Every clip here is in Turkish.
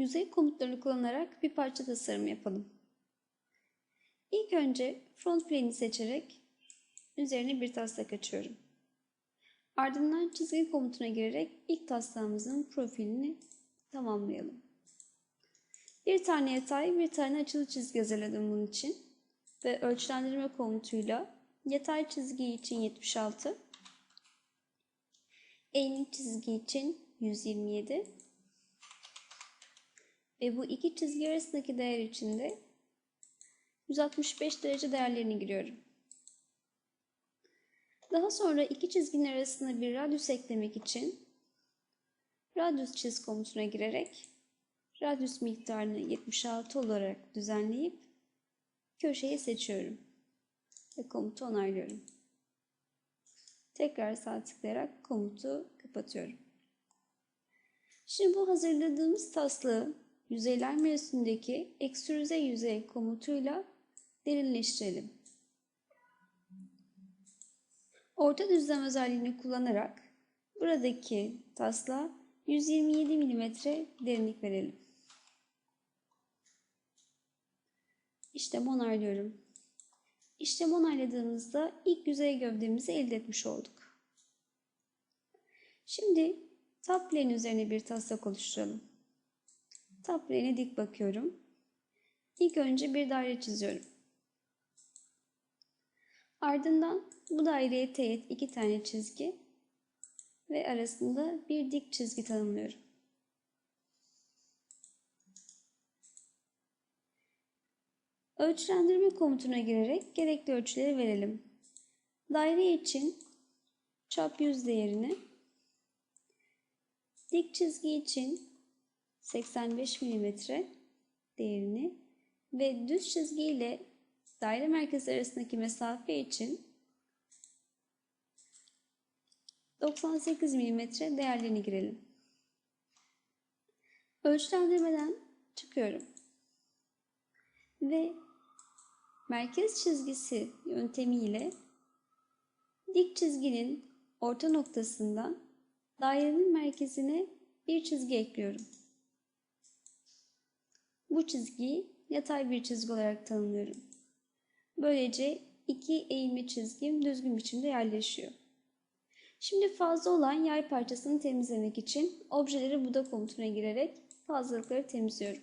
yüzey komutlarını kullanarak bir parça tasarımı yapalım. İlk önce front plane'i seçerek üzerine bir taslak açıyorum. Ardından çizgi komutuna girerek ilk taslağımızın profilini tamamlayalım. Bir tane yatay, bir tane açılı çizgi hazırladım bunun için. Ve ölçülendirme komutuyla yatay çizgi için 76, eğimli çizgi için 127 ve bu iki çizgi arasındaki değer için de 165 derece değerlerini giriyorum. Daha sonra iki çizginin arasına bir radyus eklemek için radyus çiz komutuna girerek radyus miktarını 76 olarak düzenleyip köşeyi seçiyorum ve komutu onaylıyorum. Tekrar sağ tıklayarak komutu kapatıyorum. Şimdi bu hazırladığımız taslağı yüzeyler menüsündeki ekstrüze yüzey komutuyla derinleştirelim. Orta düzlem özelliğini kullanarak buradaki taslağa 127 mm derinlik verelim. İşlem onaylıyorum. İşlem onayladığımızda ilk yüzey gövdemizi elde etmiş olduk. Şimdi plane üzerine bir taslak oluşturalım. Plane'e dik bakıyorum. İlk önce bir daire çiziyorum. Ardından bu daireye teğet iki tane çizgi ve arasında bir dik çizgi tanımlıyorum. Ölçülendirme komutuna girerek gerekli ölçüleri verelim. Daire için çap 100 değerini, dik çizgi için 85 mm değerini ve düz çizgi ile daire merkezi arasındaki mesafe için 98 mm değerlerini girelim. Ölçülendirmeden çıkıyorum. Ve merkez çizgisi yöntemiyle dik çizginin orta noktasından dairenin merkezine bir çizgi ekliyorum. Bu çizgiyi yatay bir çizgi olarak tanımlıyorum. Böylece iki eğimli çizgim düzgün biçimde yerleşiyor. Şimdi fazla olan yay parçasını temizlemek için objeleri buda komutuna girerek fazlalıkları temizliyorum.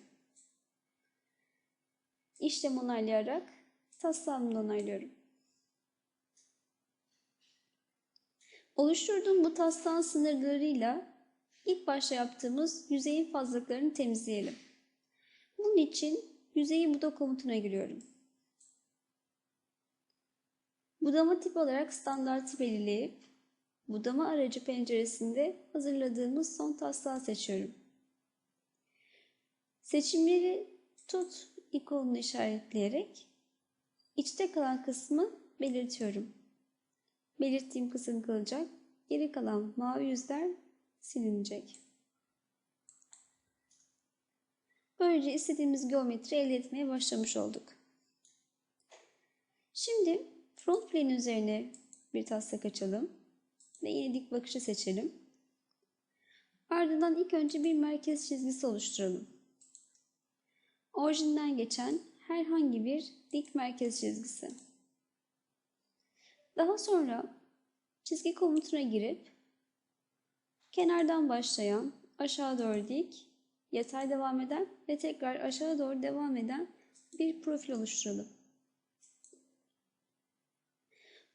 İşlem onaylayarak taslağımı onaylıyorum. Oluşturduğum bu taslağın sınırlarıyla ilk başta yaptığımız yüzeyin fazlalıklarını temizleyelim. Bunun için yüzeyi buda komutuna giriyorum. Budama tip olarak standartı belirleyip budama aracı penceresinde hazırladığımız son taslağı seçiyorum. Seçimleri tut ikonunu işaretleyerek içte kalan kısmı belirtiyorum. Belirttiğim kısım kalacak. Geri kalan mavi yüzler silinecek. Böylece istediğimiz geometri elde etmeye başlamış olduk. Şimdi front plane üzerine bir taslak açalım ve yine dik bakışı seçelim. Ardından ilk önce bir merkez çizgisi oluşturalım. Orijinden geçen herhangi bir dik merkez çizgisi. Daha sonra çizgi komutuna girip kenardan başlayan aşağı doğru dik, yatay devam eden ve tekrar aşağı doğru devam eden bir profil oluşturalım.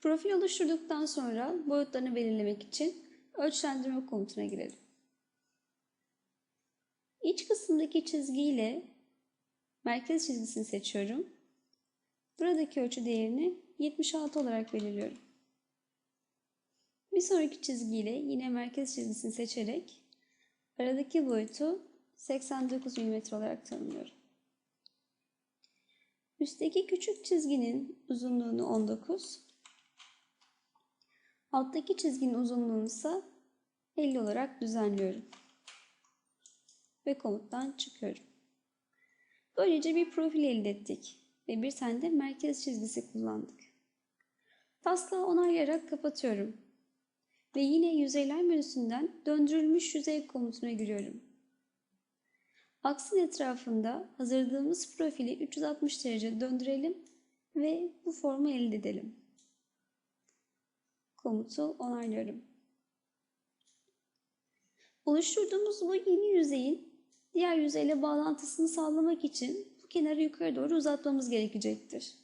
Profil oluşturduktan sonra boyutlarını belirlemek için ölçülendirme komutuna girelim. İç kısımdaki çizgi ile merkez çizgisini seçiyorum. Buradaki ölçü değerini 76 olarak belirliyorum. Bir sonraki çizgi ile yine merkez çizgisini seçerek aradaki boyutu 89 mm olarak tanımlıyorum. Üstteki küçük çizginin uzunluğunu 19, alttaki çizginin uzunluğunu ise 50 olarak düzenliyorum. Ve komuttan çıkıyorum. Böylece bir profil elde ettik ve bir tane de merkez çizgisi kullandık. Taslağı onaylayarak kapatıyorum. Ve yine yüzeyler menüsünden döndürülmüş yüzey komutuna giriyorum. Aksın etrafında hazırladığımız profili 360 derece döndürelim ve bu formu elde edelim. Komutu onaylıyorum. Oluşturduğumuz bu yeni yüzeyin diğer yüzeyle bağlantısını sağlamak için bu kenarı yukarı doğru uzatmamız gerekecektir.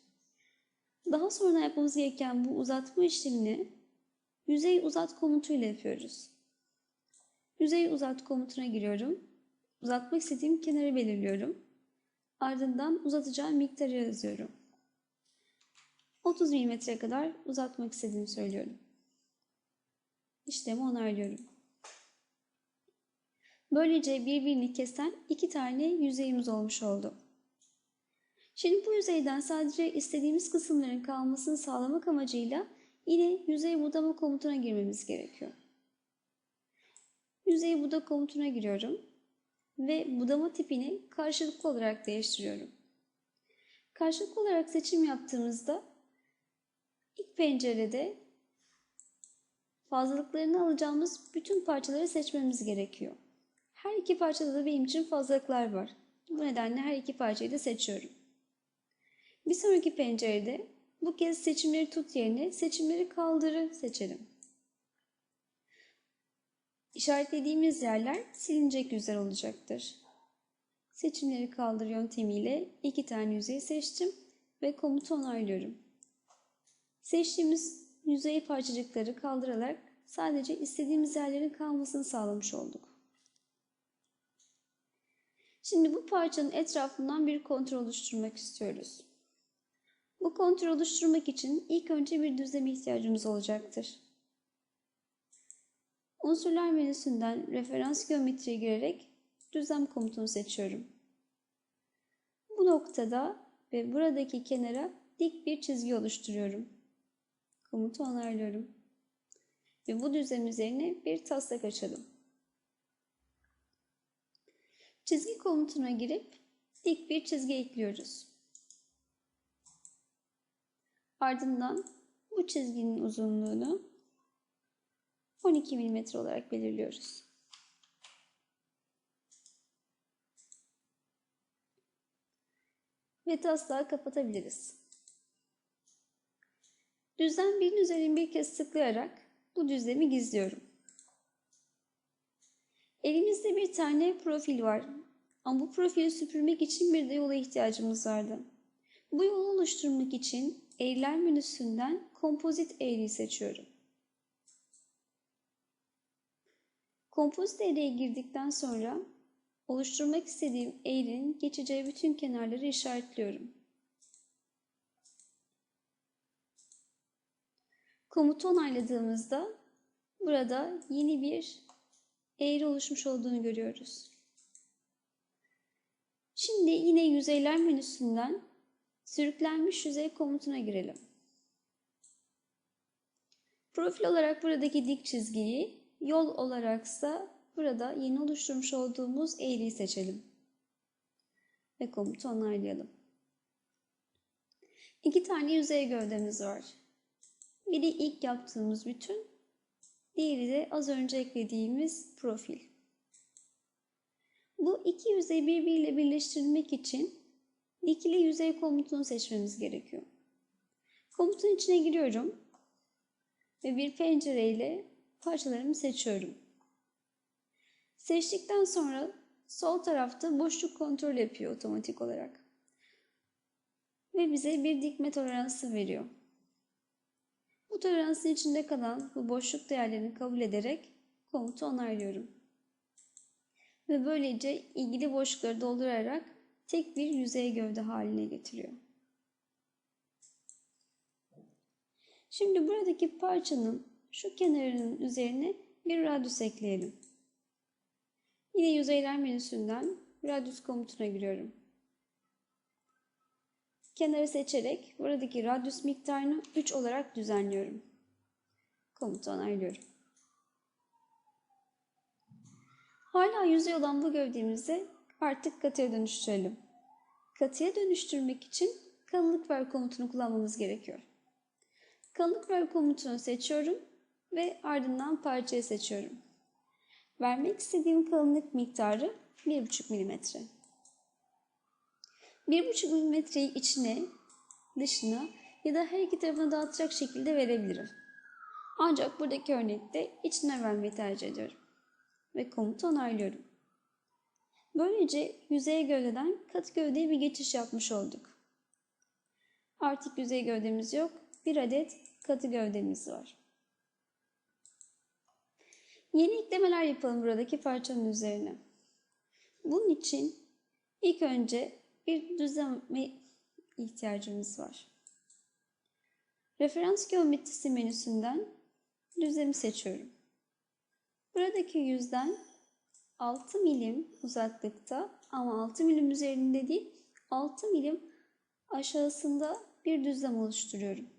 Daha sonra yapmamız gereken bu uzatma işlemini yüzey uzat komutuyla yapıyoruz. Yüzey uzat komutuna giriyorum. Uzatmak istediğim kenarı belirliyorum. Ardından uzatacağım miktarı yazıyorum. 30 mm kadar uzatmak istediğimi söylüyorum. İşlemi onaylıyorum. Böylece birbirini kesen iki tane yüzeyimiz olmuş oldu. Şimdi bu yüzeyden sadece istediğimiz kısımların kalmasını sağlamak amacıyla yine yüzey budama komutuna girmemiz gerekiyor. Yüzey buda komutuna giriyorum ve budama tipini karşılıklı olarak değiştiriyorum. Karşılıklı olarak seçim yaptığımızda ilk pencerede fazlalıklarını alacağımız bütün parçaları seçmemiz gerekiyor. Her iki parçada da benim için fazlalıklar var. Bu nedenle her iki parçayı da seçiyorum. Bir sonraki pencerede bu kez seçimleri tut yerine seçimleri kaldırı seçelim. İşaretlediğimiz yerler silinecek yüzler olacaktır. Seçimleri kaldır yöntemiyle iki tane yüzeyi seçtim ve komutu onaylıyorum. Seçtiğimiz yüzey parçacıkları kaldırarak sadece istediğimiz yerlerin kalmasını sağlamış olduk. Şimdi bu parçanın etrafından bir kontrol oluşturmak istiyoruz. Bu kontrol oluşturmak için ilk önce bir düzleme ihtiyacımız olacaktır. Unsurlar menüsünden referans geometriye girerek düzlem komutunu seçiyorum. Bu noktada ve buradaki kenara dik bir çizgi oluşturuyorum. Komutu onaylıyorum. Ve bu düzlem üzerine bir taslak açalım. Çizgi komutuna girip dik bir çizgi ekliyoruz. Ardından bu çizginin uzunluğunu 12 mm olarak belirliyoruz. Ve taslağı kapatabiliriz. Düzlem birin üzerine bir kez tıklayarak bu düzlemi gizliyorum. Elimizde bir tane profil var. Ama bu profili süpürmek için bir de yola ihtiyacımız vardı. Bu yolu oluşturmak için eğriler menüsünden kompozit eğriyi seçiyorum. Kompozit eğriye girdikten sonra oluşturmak istediğim eğrinin geçeceği bütün kenarları işaretliyorum. Komutu onayladığımızda burada yeni bir eğri oluşmuş olduğunu görüyoruz. Şimdi yine yüzeyler menüsünden sürüklenmiş yüzey komutuna girelim. Profil olarak buradaki dik çizgiyi, yol olaraksa burada yeni oluşturmuş olduğumuz eğriyi seçelim. Ve komutu onaylayalım. İki tane yüzey gövdemiz var. Biri ilk yaptığımız bütün, diğeri de az önce eklediğimiz profil. Bu iki yüzeyi birbiriyle birleştirmek için dikili yüzey komutunu seçmemiz gerekiyor. Komutun içine giriyorum ve bir pencereyle parçalarımı seçiyorum. Seçtikten sonra sol tarafta boşluk kontrol yapıyor otomatik olarak. Ve bize bir dikme toleransı veriyor. Bu toleransın içinde kalan bu boşluk değerlerini kabul ederek komutu onaylıyorum. Ve böylece ilgili boşlukları doldurarak tek bir yüzey gövde haline getiriyor. Şimdi buradaki parçanın şu kenarının üzerine bir radyus ekleyelim. Yine yüzeyler menüsünden radyus komutuna giriyorum. Kenarı seçerek buradaki radyus miktarını 3 olarak düzenliyorum. Komutu onaylıyorum. Hala yüzey olan bu gövdemizi artık katıya dönüştürelim. Katıya dönüştürmek için kalınlık ver komutunu kullanmamız gerekiyor. Kalınlık ver komutunu seçiyorum ve ardından parçayı seçiyorum. Vermek istediğim kalınlık miktarı 1,5 milimetre. 1,5 milimetreyi içine, dışına ya da her iki tarafına dağıtacak şekilde verebilirim. Ancak buradaki örnekte içine vermeyi tercih ediyorum. Ve komutu onaylıyorum. Böylece yüzey gövdeden katı gövdeye bir geçiş yapmış olduk. Artık yüzey gövdemiz yok. Bir adet katı gövdemiz var. Yeni eklemeler yapalım buradaki parçanın üzerine. Bunun için ilk önce bir düzleme ihtiyacımız var. Referans geometrisi menüsünden düzlemi seçiyorum. Buradaki yüzden 6 milim uzaklıkta ama 6 milim üzerinde değil 6 milim aşağısında bir düzlem oluşturuyorum.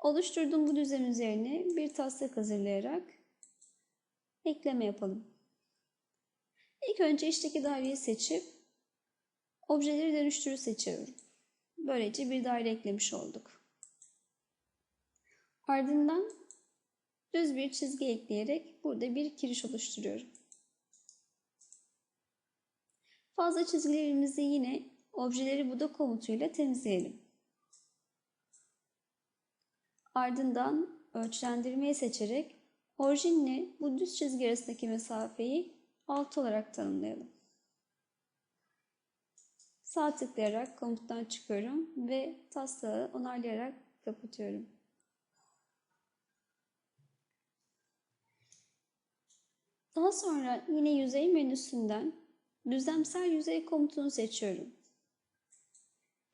Oluşturduğum bu düzlem üzerine bir taslak hazırlayarak ekleme yapalım. İlk önce içteki daireyi seçip objeleri dönüştürü seçiyorum. Böylece bir daire eklemiş olduk. Ardından düz bir çizgi ekleyerek burada bir kiriş oluşturuyorum. Fazla çizgilerimizi yine objeleri buda komutuyla temizleyelim. Ardından ölçülendirmeyi seçerek orijinle bu düz çizgi arasındaki mesafeyi 6 olarak tanımlayalım. Sağ tıklayarak komuttan çıkıyorum ve taslağı onaylayarak kapatıyorum. Daha sonra yine yüzey menüsünden düzlemsel yüzey komutunu seçiyorum.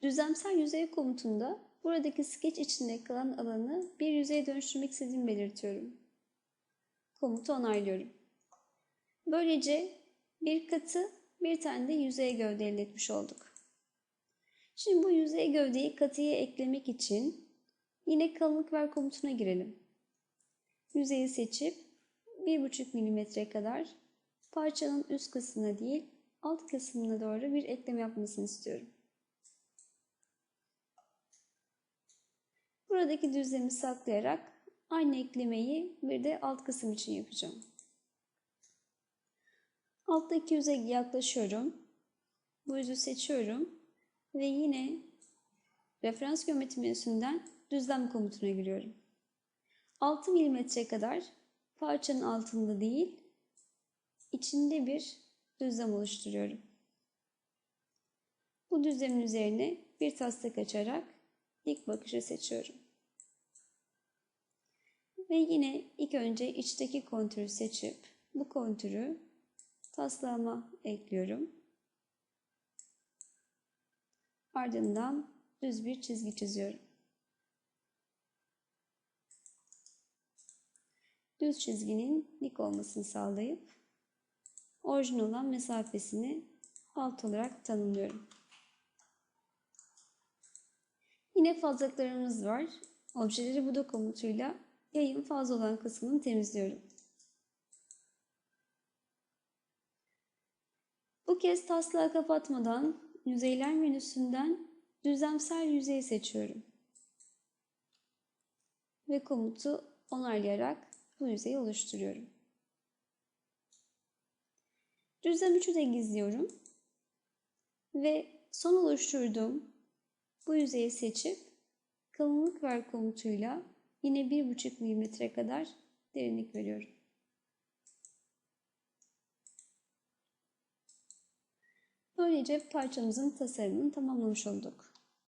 Düzlemsel yüzey komutunda buradaki skeç içinde kalan alanı bir yüzeye dönüştürmek istediğimi belirtiyorum. Komutu onaylıyorum. Böylece bir katı bir tane de yüzey gövde elde etmiş olduk. Şimdi bu yüzey gövdeyi katıya eklemek için yine kalınlık ver komutuna girelim. Yüzeyi seçip 1,5 mm kadar parçanın üst kısmına değil alt kısmına doğru bir ekleme yapmasını istiyorum. Buradaki düzlemi saklayarak aynı eklemeyi bir de alt kısım için yapacağım. Alttaki yüze yaklaşıyorum. Bu yüzü seçiyorum ve yine referans geometri menüsünden düzlem komutuna giriyorum. 6 mm kadar parçanın altında değil, içinde bir düzlem oluşturuyorum. Bu düzlemin üzerine bir taslak açarak dik bakışı seçiyorum. Ve yine ilk önce içteki kontürü seçip bu kontürü taslağıma ekliyorum. Ardından düz bir çizgi çiziyorum. Düz çizginin dik olmasını sağlayıp orijin olan mesafesini alt olarak tanımlıyorum. Yine fazlalıklarımız var. Objeleri buda komutuyla yayın fazla olan kısmını temizliyorum. Bu kez taslağı kapatmadan yüzeyler menüsünden düzlemsel yüzeyi seçiyorum. Ve komutu onaylayarak bu yüzeyi oluşturuyorum. Düzlem 3'ü de gizliyorum. Ve son oluşturduğum bu yüzeyi seçip kalınlık ver komutuyla yine 1,5 mm kadar derinlik veriyorum. Böylece parçamızın tasarımını tamamlamış olduk.